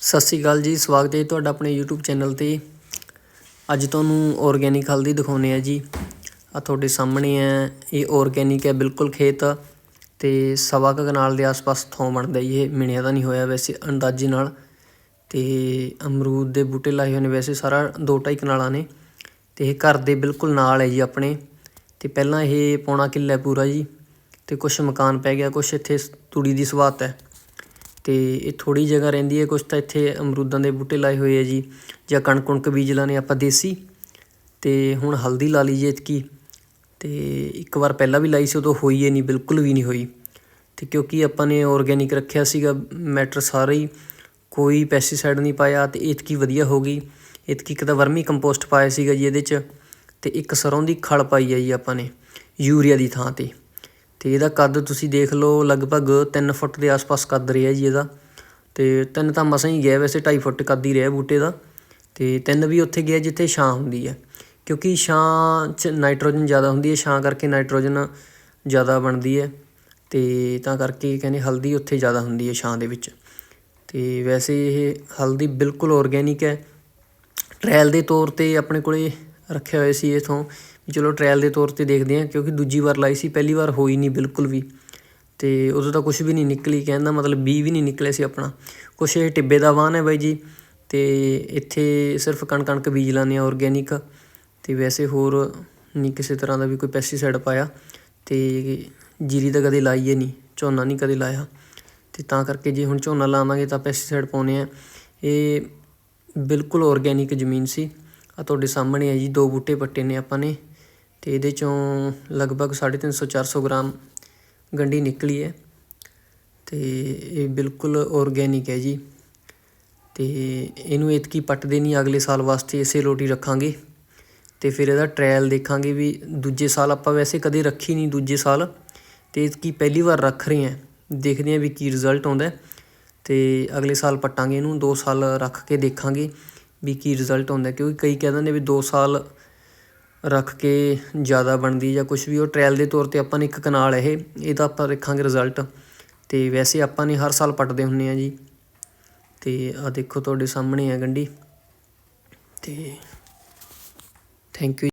ਸਤਿ ਸ਼੍ਰੀ ਅਕਾਲ ਜੀ, ਸਵਾਗਤ ਹੈ ਤੁਹਾਡਾ ਆਪਣੇ YouTube ਚੈਨਲ ਤੇ। ਅੱਜ ਤੁਹਾਨੂੰ ਆਰਗੈਨਿਕ ਹਲਦੀ ਦਿਖਾਉਨੇ ਆ ਜੀ। ਆ ਤੁਹਾਡੇ ਸਾਹਮਣੇ ਹੈ, ਇਹ ਆਰਗੈਨਿਕ ਹੈ ਬਿਲਕੁਲ ਖੇਤ। ਤੇ ਸਵਾ ਕੁ ਕਨਾਲ ਦੇ ਆਸ-ਪਾਸ ਥਾਂ ਬਣਦਾ ਜੀ ਇਹ, ਮਿਣਿਆ ਤਾਂ ਨਹੀਂ ਹੋਇਆ ਵੈਸੇ ਅੰਦਾਜ਼ੇ ਨਾਲ। ਤੇ ਅਮਰੂਦ ਦੇ ਬੂਟੇ ਲਾਏ ਹੋਏ ਨੇ ਵੈਸੇ ਸਾਰਾ 2.5 ਕਨਾਲਾਂ ਨੇ। ਤੇ ਇਹ ਘਰ ਦੇ ਬਿਲਕੁਲ ਨਾਲ ਹੈ ਜੀ ਆਪਣੇ। ਤੇ ਪਹਿਲਾਂ ਇਹ ਪੌਣਾ ਕਿੱਲਾ ਹੈ ਪੂਰਾ ਜੀ। ਤੇ ਕੁਝ ਮਕਾਨ ਪੈ ਗਿਆ ਕੁਝ ਇੱਥੇ ਤੂੜੀ ਦੀ ਸਵਾਤ ਹੈ। ਅਤੇ ਇਹ ਥੋੜ੍ਹੀ ਜਗ੍ਹਾ ਰਹਿੰਦੀ ਹੈ, ਕੁਛ ਤਾਂ ਇੱਥੇ ਅਮਰੂਦਾਂ ਦੇ ਬੂਟੇ ਲਾਏ ਹੋਏ ਹੈ ਜੀ, ਜਾਂ ਕਣਕ ਕੁਣਕ ਬੀਜ ਲਾਣੇ ਆਪਾਂ ਦੇਸੀ ਅਤੇ ਹੁਣ ਹਲਦੀ ਲਾ ਲਈ ਜੀ ਇਤਕੀ ਅਤੇ ਇੱਕ ਵਾਰ ਪਹਿਲਾਂ ਵੀ ਲਾਈ ਸੀ, ਉਦੋਂ ਹੋਈ ਏ ਨਹੀਂ, ਬਿਲਕੁਲ ਵੀ ਨਹੀਂ ਹੋਈ। ਅਤੇ ਕਿਉਂਕਿ ਆਪਾਂ ਨੇ ਔਰਗੈਨਿਕ ਰੱਖਿਆ ਸੀਗਾ ਮੈਟਰ ਸਾਰਾ ਹੀ, ਕੋਈ ਪੈਸਟੀਸਾਈਡ ਨਹੀਂ ਪਾਇਆ ਅਤੇ ਇਤਕੀ ਵਧੀਆ ਹੋ ਗਈ। ਇਤਕੀ ਇੱਕ ਤਾਂ ਵਰਮੀ ਕੰਪੋਸਟ ਪਾਇਆ ਸੀਗਾ ਜੀ ਇਹਦੇ 'ਚ ਅਤੇ ਇੱਕ ਸਰੋਂ ਦੀ ਖਲ ਪਾਈ ਹੈ ਜੀ ਆਪਾਂ ਨੇ, ਯੂਰੀਆ ਦੀ ਥਾਂ ਤੇ। ਅਤੇ ਇਹਦਾ ਕੱਦ ਤੁਸੀਂ ਦੇਖ ਲਓ, ਲਗਭਗ 3 ਫੁੱਟ ਦੇ ਆਸ-ਪਾਸ ਕੱਦ ਰਿਹਾ ਜੀ ਇਹਦਾ। ਅਤੇ ਤਿੰਨ ਤਾਂ ਮਸਾਂ ਹੀ ਗਿਆ ਵੈਸੇ 2.5 ਫੁੱਟ ਕੱਦ ਹੀ ਰਿਹਾ ਬੂਟੇ ਦਾ। ਅਤੇ ਤਿੰਨ ਵੀ ਉੱਥੇ ਗਿਆ ਜਿੱਥੇ ਛਾਂ ਹੁੰਦੀ ਹੈ। ਕਿਉਂਕਿ ਛਾਂ 'ਚ ਨਾਈਟ੍ਰੋਜਨ ਜ਼ਿਆਦਾ ਹੁੰਦੀ ਹੈ, ਛਾਂ ਕਰਕੇ ਨਾਈਟ੍ਰੋਜਨ ਜ਼ਿਆਦਾ ਬਣਦੀ ਹੈ। ਅਤੇ ਤਾਂ ਕਰਕੇ ਕਹਿੰਦੇ ਹਲਦੀ ਉੱਥੇ ਜ਼ਿਆਦਾ ਹੁੰਦੀ ਹੈ ਛਾਂ ਦੇ ਵਿੱਚ। ਅਤੇ ਵੈਸੇ ਇਹ ਹਲਦੀ ਬਿਲਕੁਲ ਔਰਗੈਨਿਕ ਹੈ। ਟ੍ਰਾਇਲ ਦੇ ਤੌਰ ਤੇ ਆਪਣੇ ਕੋਲੇ ਰੱਖਿਆ ਹੋਇਆ ਸੀ ਇਥੋਂ। ਚਲੋ ਟ੍ਰਾਇਲ ਦੇ ਤੌਰ ਤੇ ਦੇਖਦੇ ਹਾਂ, ਕਿਉਂਕਿ ਦੂਜੀ ਵਾਰ ਲਾਈ ਸੀ, ਪਹਿਲੀ ਵਾਰ ਹੋਈ ਨਹੀਂ ਬਿਲਕੁਲ ਵੀ। ਤੇ ਉਦੋਂ ਤਾਂ ਕੁਝ ਵੀ ਨਹੀਂ ਨਿਕਲੀ ਕਹਿੰਦਾ ਮਤਲਬ ਬੀ ਵੀ ਨਹੀਂ ਨਿਕਲਿਆ ਸੀ ਆਪਣਾ। ਕੁਛ ਇਹ ਟਿੱਬੇ ਦਾ ਵਾਹਨ ਹੈ ਬਾਈ ਜੀ, ਤੇ ਇੱਥੇ ਸਿਰਫ ਕਣ ਕਣਕ ਬੀਜ ਲਾਉਂਦੇ ਆ ਆਰਗੈਨਿਕ ਤੇ ਵੈਸੇ ਹੋਰ ਨਹੀਂ ਕਿਸੇ ਤਰ੍ਹਾਂ ਦਾ ਵੀ ਕੋਈ ਪੈਸਟੀਸਾਈਡ ਪਾਇਆ, ਤੇ ਜੀਰੀ ਤਾਂ ਕਦੇ ਲਾਈ ਏ ਨਹੀਂ, ਝੋਨਾ ਨਹੀਂ ਕਦੇ ਲਾਇਆ। ਤੇ ਤਾਂ ਕਰਕੇ ਜੇ ਹੁਣ ਝੋਨਾ ਲਾਵਾਂਗੇ ਤਾਂ ਪੈਸਟੀਸਾਈਡ ਪਾਉਣੇ ਆ ਇਹ ਬਿਲਕੁਲ ਆਰਗੈਨਿਕ ਜ਼ਮੀਨ ਸੀ। ਆ ਤੁਹਾਡੇ ਸਾਹਮਣੇ ਹੈ ਜੀ, ਦੋ ਬੂਟੇ ਪੱਟੇ ਨੇ ਆਪਾਂ ਨੇ। ਤੇ ਇਹਦੇ ਚੋਂ ਲਗਭਗ 350 400 ਗ੍ਰਾਮ ਗੰਢੀ ਨਿਕਲੀ ਹੈ। ਤੇ ਇਹ ਬਿਲਕੁਲ ਆਰਗੈਨਿਕ ਹੈ ਜੀ। ਤੇ ਇਹਨੂੰ ਇਤਕੀ ਪੱਟਦੇ ਨਹੀਂ ਅਗਲੇ ਸਾਲ ਵਾਸਤੇ ਇਸੇ ਲੋਟੀ ਰੱਖਾਂਗੇ। ਤੇ ਫਿਰ ਇਹਦਾ ਟ੍ਰਾਇਲ ਦੇਖਾਂਗੇ ਵੀ ਦੂਜੇ ਸਾਲ ਆਪਾਂ ਵੈਸੇ ਕਦੇ ਰੱਖੀ ਨਹੀਂ ਦੂਜੇ ਸਾਲ। ਤੇ ਇਤਕੀ ਪਹਿਲੀ ਵਾਰ ਰੱਖ ਰਹੇ ਹਾਂ। ਦੇਖਦੇ ਹਾਂ ਵੀ ਕੀ ਰਿਜ਼ਲਟ ਆਉਂਦਾ ਹੈ। ਤੇ ਅਗਲੇ ਸਾਲ ਪੱਟਾਂਗੇ ਇਹਨੂੰ 2 ਸਾਲ ਰੱਖ ਕੇ ਦੇਖਾਂਗੇ ਵੀ ਕੀ ਰਿਜ਼ਲਟ ਆਉਂਦਾ ਕਿਉਂਕਿ ਕਈ ਕਹਿ ਦਿੰਦੇ ਵੀ 2 ਸਾਲ ਰੱਖ ਕੇ ਜ਼ਿਆਦਾ ਬਣਦੀ ਜਾਂ ਕੁਝ ਵੀ, ਉਹ ਟ੍ਰਾਇਲ ਦੇ ਤੌਰ ਤੇ ਆਪਾਂ ਨੇ ਇੱਕ ਕਨਾਲ ਇਹ ਇਹਦਾ ਆਪਾਂ ਦੇਖਾਂਗੇ ਰਿਜ਼ਲਟ ਤੇ ਵੈਸੇ ਆਪਾਂ ਨੇ ਹਰ ਸਾਲ ਪੱਟਦੇ ਹੁੰਨੇ ਆ ਜੀ। ਤੇ ਆ ਦੇਖੋ ਤੁਹਾਡੇ ਸਾਹਮਣੇ ਆ ਗੰਢੀ। ਤੇ ਥੈਂਕ ਯੂ